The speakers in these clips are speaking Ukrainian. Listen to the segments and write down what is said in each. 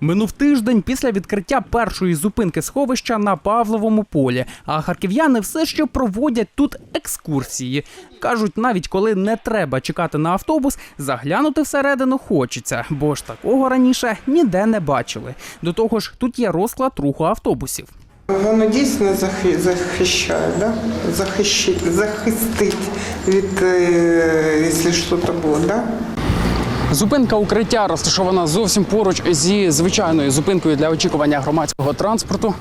Минув тиждень після відкриття першої зупинки сховища на Павловому полі. А харків'яни все ще проводять тут екскурсії. Кажуть, навіть коли не треба чекати на автобус, заглянути всередину хочеться, бо ж такого раніше ніде не бачили. До того ж, тут є розклад руху автобусів. Воно дійсно захи- захищає, да? Захищить, захистить від, е, якщо щось буде, да? Зупинка укриття розташована зовсім поруч зі звичайною зупинкою для очікування громадського транспорту.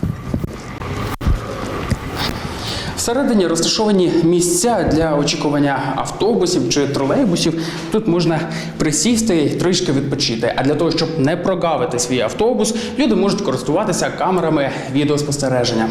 Всередині розташовані місця для очікування автобусів чи тролейбусів. Тут можна присісти і трішки відпочити. А для того, щоб не прогавити свій автобус, люди можуть користуватися камерами відеоспостереження.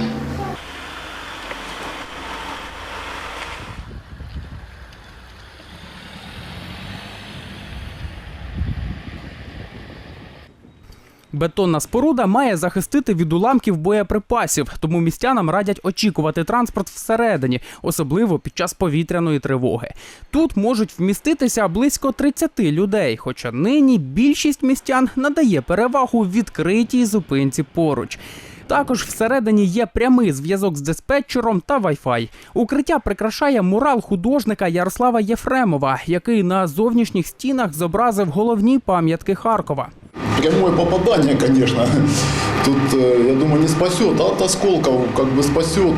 Бетонна споруда має захистити від уламків боєприпасів, тому містянам радять очікувати транспорт всередині, особливо під час повітряної тривоги. Тут можуть вміститися близько 30 людей, хоча нині більшість містян надає перевагу відкритій зупинці поруч. Також всередині є прямий зв'язок з диспетчером та Wi-Fi. Укриття прикрашає мурал художника Ярослава Єфремова, який на зовнішніх стінах зобразив головні пам'ятки Харкова. Прямое попадание, конечно, тут, э, я думаю, не спасет, а от осколков как бы спасет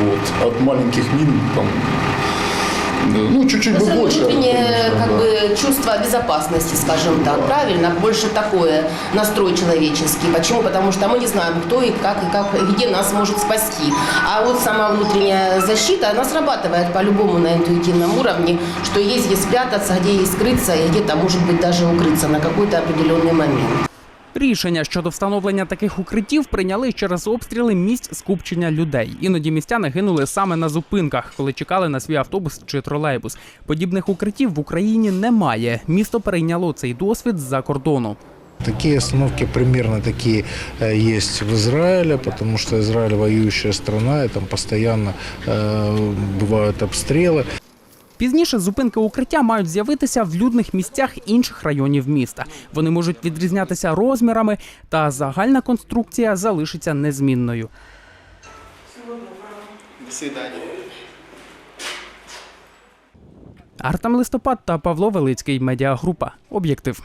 вот, от маленьких мин, там, э, ну, чуть-чуть бы больше. внутреннее конечно, как да. бы, чувство безопасности, скажем так, правильно? Больше такое настрой человеческий. Почему? Потому что мы не знаем, кто и как, и как, и где нас может спасти. А вот сама внутренняя защита, она срабатывает по-любому на интуитивном уровне, что есть где спрятаться, где есть скрыться, и где-то, может быть, даже укрыться на какой-то определенный момент. Рішення щодо встановлення таких укриттів прийняли через обстріли місць скупчення людей. Іноді містяни гинули саме на зупинках, коли чекали на свій автобус чи тролейбус. Подібних укриттів в Україні немає. Місто перейняло цей досвід з-за кордону. Такие остановки примерно такие э, есть в Израиле, потому что Израиль воюющая страна, и там постоянно э, бывают обстрелы. Пізніше зупинки укриття мають з'явитися в людних місцях інших районів міста. Вони можуть відрізнятися розмірами, та загальна конструкція залишиться незмінною. Артем Листопад та Павло Велицький. Медіагрупа. Об'єктив.